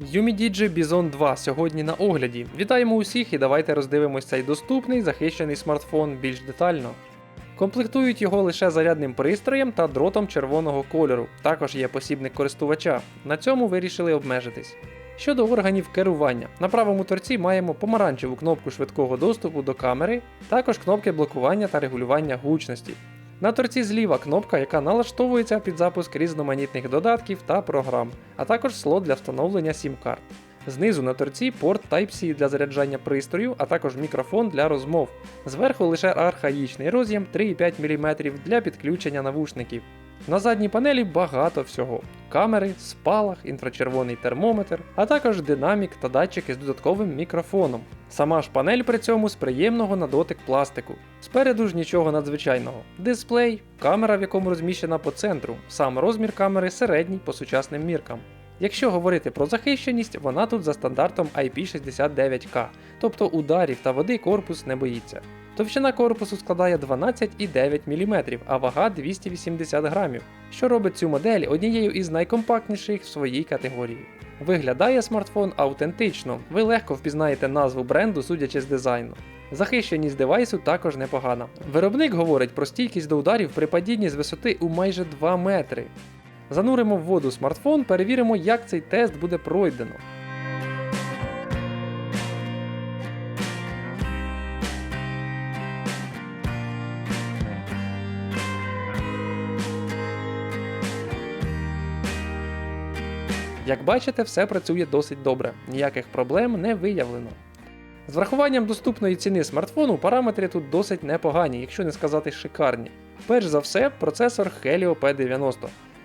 UMIDIGI Bison 2 сьогодні на огляді. Вітаємо усіх і давайте роздивимось цей доступний захищений смартфон більш детально. Комплектують його лише зарядним пристроєм та дротом червоного кольору. Також є посібник користувача. На цьому вирішили обмежитись. Щодо органів керування, на правому торці маємо помаранчеву кнопку швидкого доступу до камери, також кнопки блокування та регулювання гучності. На торці зліва кнопка, яка налаштовується під запуск різноманітних додатків та програм, а також слот для встановлення сім-карт. Знизу на торці порт Type-C для заряджання пристрою, а також мікрофон для розмов. Зверху лише архаїчний роз'єм 3,5 мм для підключення навушників. На задній панелі багато всього: камери, спалах, інфрачервоний термометр, а також динамік та датчики з додатковим мікрофоном. Сама ж панель при цьому з приємного на дотик пластику. Спереду ж нічого надзвичайного. Дисплей, камера, в якому розміщена по центру, сам розмір камери середній по сучасним міркам. Якщо говорити про захищеність, вона тут за стандартом IP69K, тобто ударів та води корпус не боїться. Товщина корпусу складає 12,9 мм, а вага 280 грамів, що робить цю модель однією із найкомпактніших в своїй категорії. Виглядає смартфон автентично, ви легко впізнаєте назву бренду, судячи з дизайну. Захищеність девайсу також непогана. Виробник говорить про стійкість до ударів при падінні з висоти у майже 2 метри. Зануримо в воду смартфон, перевіримо, як цей тест буде пройдено. Як бачите, все працює досить добре, ніяких проблем не виявлено. З врахуванням доступної ціни смартфону параметри тут досить непогані, якщо не сказати шикарні. Перш за все, процесор Helio P90.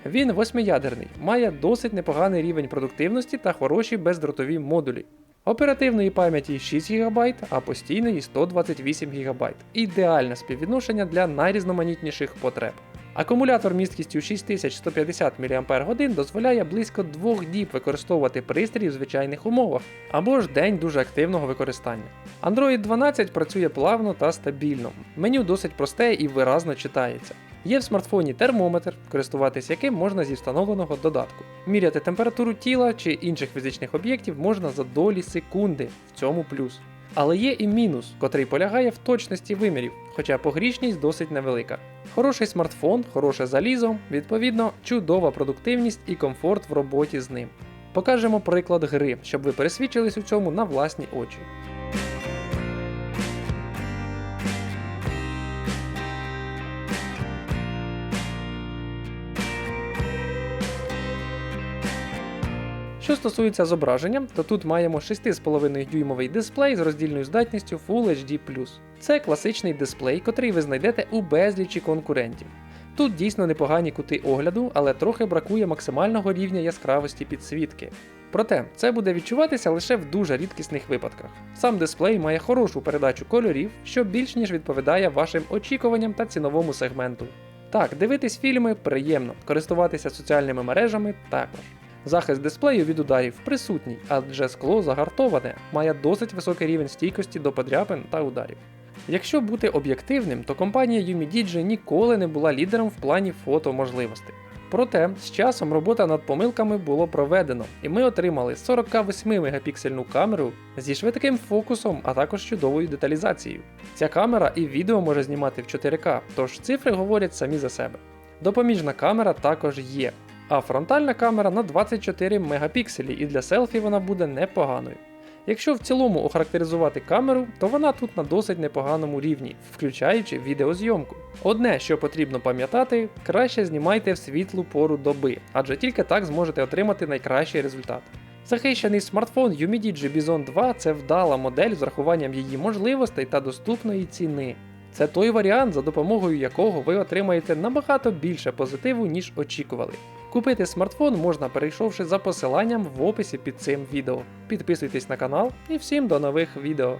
Він восьмиядерний, має досить непоганий рівень продуктивності та хороші бездротові модулі. Оперативної пам'яті 6 ГБ, а постійної 128 ГБ. Ідеальне співвідношення для найрізноманітніших потреб. Акумулятор місткістю 6150 мАч дозволяє близько 2 діб використовувати пристрій в звичайних умовах або ж день дуже активного використання. Android 12 працює плавно та стабільно. Меню досить просте і виразно читається. Є в смартфоні термометр, користуватись яким можна зі встановленого додатку. Міряти температуру тіла чи інших фізичних об'єктів можна за долі секунди, в цьому плюс. Але є і мінус, котрий полягає в точності вимірів, хоча погрішність досить невелика. Хороший смартфон, хороше залізо, відповідно, чудова продуктивність і комфорт в роботі з ним. Покажемо приклад гри, щоб ви пересвідчились у цьому на власні очі. Що стосується зображення, то тут маємо 6,5 дюймовий дисплей з роздільною здатністю Full HD. Це класичний дисплей, котрий ви знайдете у безлічі конкурентів. Тут дійсно непогані кути огляду, але трохи бракує максимального рівня яскравості підсвітки. Проте це буде відчуватися лише в дуже рідкісних випадках. Сам дисплей має хорошу передачу кольорів, що більш ніж відповідає вашим очікуванням та ціновому сегменту. Так, дивитись фільми приємно, користуватися соціальними мережами також. Захист дисплею від ударів присутній, адже скло загартоване, має досить високий рівень стійкості до подряпин та ударів. Якщо бути об'єктивним, то компанія UMIDIGI ніколи не була лідером в плані фотоможливостей. Проте з часом робота над помилками було проведено, і ми отримали 48 мегапіксельну камеру зі швидким фокусом, а також чудовою деталізацією. Ця камера і відео може знімати в 4К, тож цифри говорять самі за себе. Допоміжна камера також є, а фронтальна камера на 24 мегапікселі і для селфі вона буде непоганою. Якщо в цілому охарактеризувати камеру, то вона тут на досить непоганому рівні, включаючи відеозйомку. Одне, що потрібно пам'ятати, краще знімайте в світлу пору доби, адже тільки так зможете отримати найкращий результат. Захищений смартфон UMIDIGI Bison 2 це вдала модель з врахуванням її можливостей та доступної ціни. Це той варіант, за допомогою якого ви отримаєте набагато більше позитиву, ніж очікували. Купити смартфон можна перейшовши за посиланням в описі під цим відео. Підписуйтесь на канал і всім до нових відео.